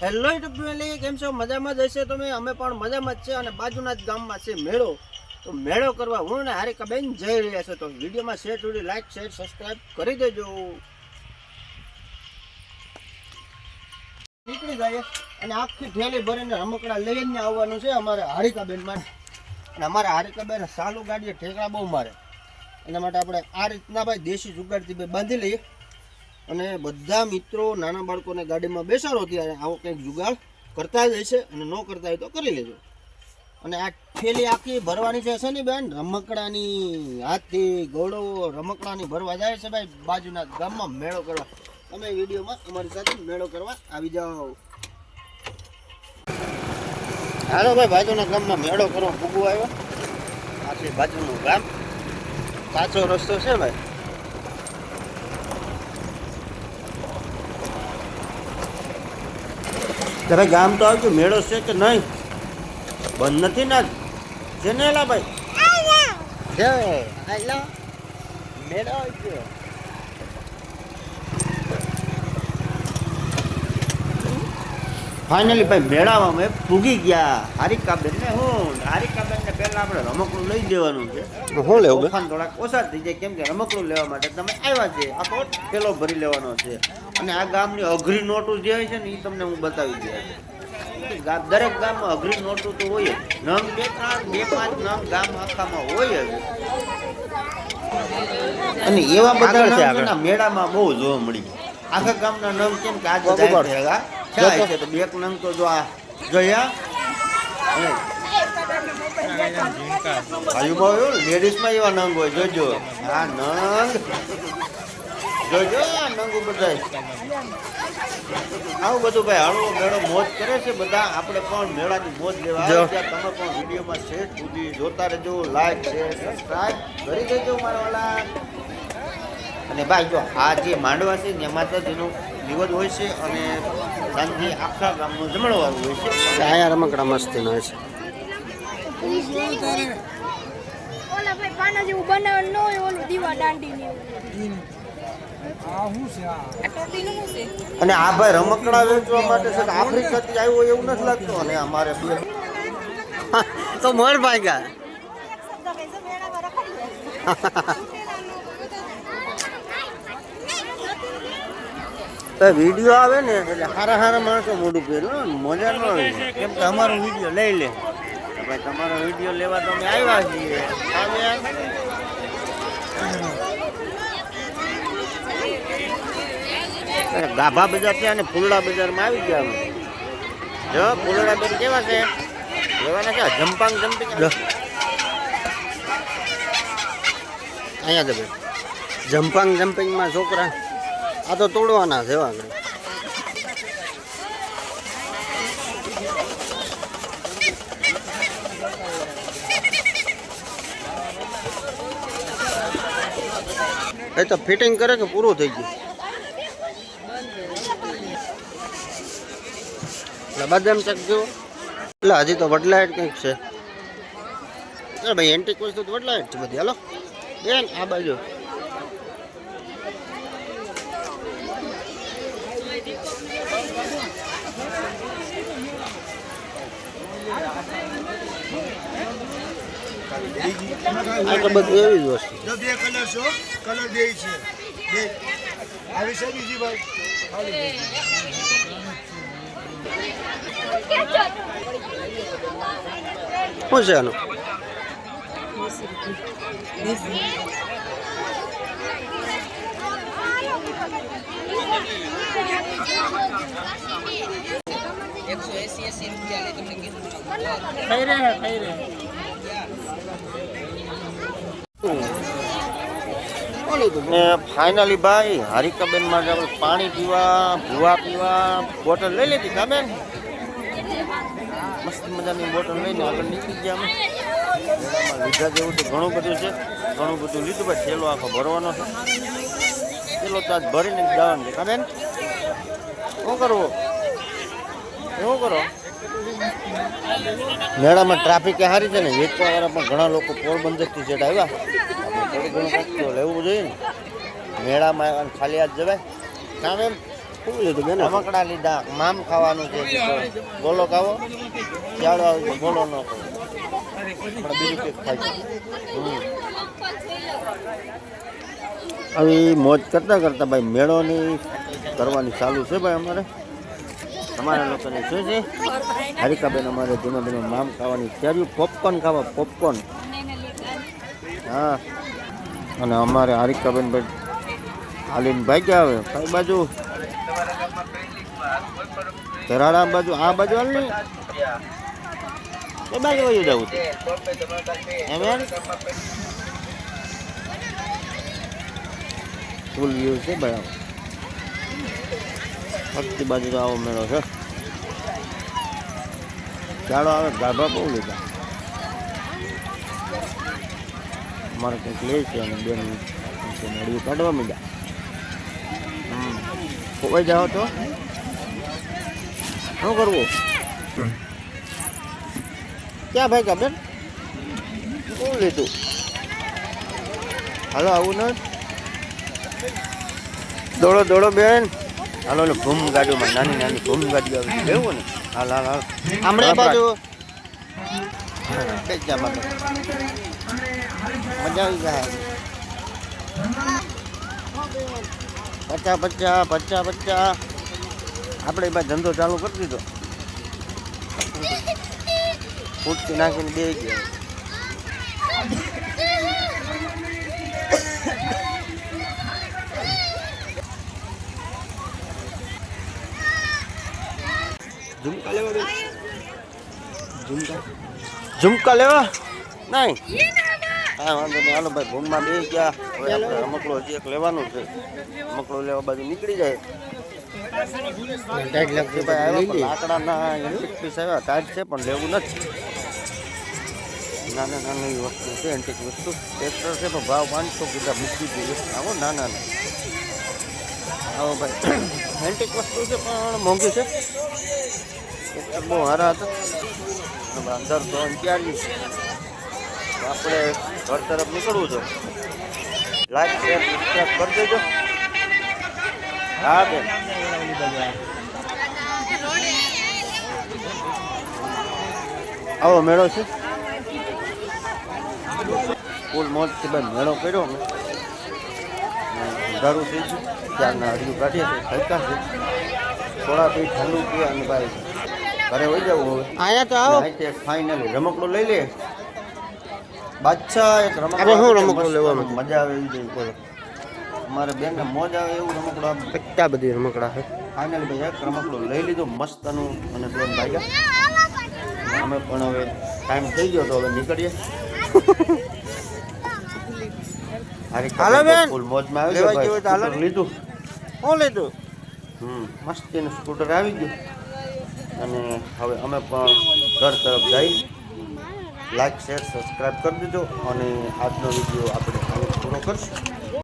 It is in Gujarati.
હેલો યુટ્યુબ ફેમિલી કેમ છો? મજામાં જ હશે તમે? અમે પણ મજામાં જ છે અને બાજુના જ ગામમાં છે મેળો. તો મેળો કરવા હું ને હારિકાબેન જઈ રહ્યા છે. તો વિડીયોમાં શેર થોડી લાઈક શેર સબસ્ક્રાઇબ કરી દેજો. નીકળી જાય અને આખી ઠેલી ભરીને રમકડા લઈને આવવાનું છે અમારે હારિકાબેન માટે. અને અમારે હારિકાબેન સાલું ગાડીએ ઠેકડા બહુ મારે. એના માટે આપણે આ રીતના ભાઈ દેશી જુગાડથી બાંધી લઈએ. અને બધા મિત્રો નાના બાળકોને ગાડીમાં બેસાડો ત્યારે આવો કંઈક જુગાડ કરતા જ હશે અને ન કરતા હોય તો કરી લેજો. અને આ થેલી આખી ભરવાની છે છે ને બેન? રમકડાની હાથથી ઘોડો રમકડાની ભરવા જાય છે ભાઈ, બાજુના ગામમાં મેળો કરવા. તમે વિડીયોમાં અમારી સાથે મેળો કરવા આવી જાઓ. હાલો ભાઈ, બાજુના ગામમાં મેળો કરવા ભૂગવું આવ્યો. આ બાજુનું ગામ. કાચો રસ્તો છે ભાઈ. તમે ગામ તો આવજો મેળો છે કે નહીં? બંધ નથી ના છે ને એલા ભાઈ મેળો છે ફાઇનલી ભાઈ મેળામાં અમે પૂગી ગયા. હારિકાબેન ને હું હારિકાબેન ને પહેલા આપણે રમકડું લઈ દેવાનું છે. શું લેવું તોફાન થોડાક ઓછા થઈ જાય કેમ કે રમકડું લેવા માટે તમે આવ્યા છે. આખો થેલો ભરી લેવાનો છે. અને આ ગામની અઘરી નોટું જે હોય છે ને એ તમને હું બતાવી દઉં. દરેક ગામમાં અઘરી નોટું તો હોય જ. નંગ બે ત્રણ બે પાંચ નંગ ગામ આખામાં હોય જ. અને એવા બધા મેળામાં બહુ જોવા મળી આખા ગામના નંગ કેમ કે આજે જાય ભેગા થાય છે તો બે નંગ તો જો આ જોયા. અને લેડીઝમાં એવા નંગ હોય જોજો. આ નંગ. જોજો આ નંગ બધા આવું બધું ભાઈ હળવો મેળો મોજ કરે છે બધા. આપણે પણ મેળાની મોજ લેવા. તમે પણ વિડીયોમાં શેર સુધી જોતા રહેજો લાઈક શેર કરી દેજો મારા વાલા અને ભાઈ જો આ જે માંડવા છે ને એમાં તો જેનો દિવસ હોય છે અને સાંજે આખા ગામનું જમણવાનું હોય છે. અહીંયા રમકડા મસ્તી નો છે. ઓલા ભાઈ પાના જેવું બનાવવાનું ન હોય ઓલું દીવા દાંડી ને આ ટોપીનું શું છે? અને આ ભાઈ રમકડા વેચવા માટે છે કે આફ્રિકાથી આવ્યો હોય એવું નથી લાગતું અને અમારે તો મોર વીડિયો આવે ને એટલે હારા હારા માણસો મોઢું પહેર્યું મજા ન આવે. કેમ કે અમારો વીડિયો લઈ લે. ભાઈ તમારો વીડિયો લેવા તો અમે આવ્યા છીએ. ગાભા બજાર છે અને ફૂલડા બજારમાં આવી ગયા અમે. જો ફૂલડા બેન કેવા છે? લેવાના છે જમ્પાંગ જમ્પિંગ. અહીંયા જમ્પાંગ જમ્પિંગમાં છોકરા આ તો તોડવાના છે, એવા એ તો ફિટિંગ કરે કે પૂરું થઈ ગયું? એટલે બદામ ચક જુઓ એટલે હજી તો વડલાઈટ કંઈક છે. ભાઈ એન્ટિક વસ્તુ તો વડલાઈટ છે બધી, હાલો. બેન, આ બાજુ. આ તો બધું એવી જ વસ્તુ. જો બે કલર છો કલર બે છે. બે. આવી છે બીજી ભાઈ. શું છે આનું? ને ફાઇનલી ભાઈ હારિકાબેન માટે આપણે પાણી પીવા ભૂવા પીવા બોટલ લઈ લીધી કા બેન? મસ્ત મજાની બોટલ લઈને આગળ નીકળી ગયા અમે. લીધા જેવું તો ઘણું બધું છે. ઘણું બધું લીધું ભાઈ થેલો આખો ભરવાનો છે. થેલો તો આજ ભરીને જવાનું છે કા બેન? શું કરવું? એવું કરો મેળામાં ટ્રાફિક સારી છે ને વેચવા વાળા પણ ઘણા લોકો પોરબંદરથી જેટ આવ્યા. થોડું ઘણું કંઈક લેવું જોઈએ ને. મેળામાં આવ્યા ખાલી હાથ જવાય. કામ એમ? શું લીધું બેન? રમકડા લીધા મામ ખાવાનું છે ગોલો ખાવો. ચાલો આવજો ગોલો ન ખાવો. બીજું કંઈક ખાઈ હમ. આવી મોજ કરતાં કરતાં ભાઈ મેળોની કરવાની ચાલુ છે ભાઈ અમારે. અમારા લોકોને શું છે હારિકાબેન અમારે ધીમે ધીમે મામ ખાવાની તૈયારી. પોપકોર્ન ખાવા પોપકોર્ન હા. અને અમારે હારિકાબેન ભાઈ હાલીને ભાગ્યા આવે કઈ બાજુ? ધરાડા બાજુ, આ બાજુ હાલ નહીં? એ બાજુ બાજુ જવું છે એમ? ફૂલ વ્યૂ છે બરાબર આખી બાજુ આવો મેળો છે. ચાલો આવે ગાભા બહુ લીધા. અમારે કંઈક લે છે અને બેન નડિયું કાઢવા માંડ્યા. ખોવાઈ જાઓ તો. શું કરવું? ક્યાં ભાઈ કા બેન? શું લીધું? હાલો આવું ન. દોડો દોડો બેન. હાલો ને ભૂમ ગાડીમાં નાની નાની ભૂમ ગાડી આવે છે. એવું ને. હાલ હાલ હાલ. હમણાં બાજુ. મજા આવી જાય. પચા પચા પચા પચા. આપણે ભાઈ ધંધો ચાલુ કરી દીધો. ફૂટકી નાખીને બે ગયા. ઝુમકા લેવા ઝુમકા ઝુમકા લેવા નહીં હા વાંધો નહીં હાલો ભાઈ ભૂમમાં બે ગયા. હવે આપણે રમકડો હજી એક લેવાનું છે. રમકડો લેવા બાજુ નીકળી જાય. લાકડાના એન્ટિક પીસ આવ્યા ટાઈટ છે પણ લેવું નથી. નાના નાની વસ્તુ છે એન્ટિક વસ્તુ. ટ્રેક્ટર છે પણ ભાવ પાંચસો કીધા મૂકી દીધી. આવો નાના આવો ભાઈ. એન્ટિક વસ્તુ છે પણ મોંઘી છે. ટ્રેક્ટર બહુ સારા હતા અંદર તો આપણે ઘર તરફ નીકળવું છે. લાઈક શેર સબસ્ક્રાઈબ કરી દેજો. હા, બેન. આવો મેળો છે. ફૂલ મોજથી બેન. મેળો કર્યો અમે. અંધારું થઈ ગયું. ત્યારના હરિયું કાઢીએ ખડકા છે. થોડા પછી ઠંડુ પીએ અને ભાઈ. ઘરે વહી જવું હવે. અહીંયા તો આવો. એક ફાઇનલ રમકડું લઈ લે. બાદશાહ એક રમકડું શું રમકડું લેવાનું? મજા આવે એવી જોઈએ બોલો અમારે બેન મોજ આવે એવું રમકડું આપ. કેટલા બધી રમકડા છે. ફાઇનલ ભાઈ એક રમકડું લઈ લીધું મસ્તનું અને બેન ભાગ્યા. અમે પણ હવે ટાઈમ થઈ ગયો તો હવે નીકળીએ. હાલો બેન. ફૂલ મોજમાં આવી ગયો લીધું. શું લીધું? હમ મસ્તીનું સ્કૂટર આવી ગયું. અને હવે અમે પણ ઘર તરફ જઈ લાઈક શેર સબસ્ક્રાઈબ કરી દીધો અને આજનો વીડિયો આપણે પૂરો કરશું.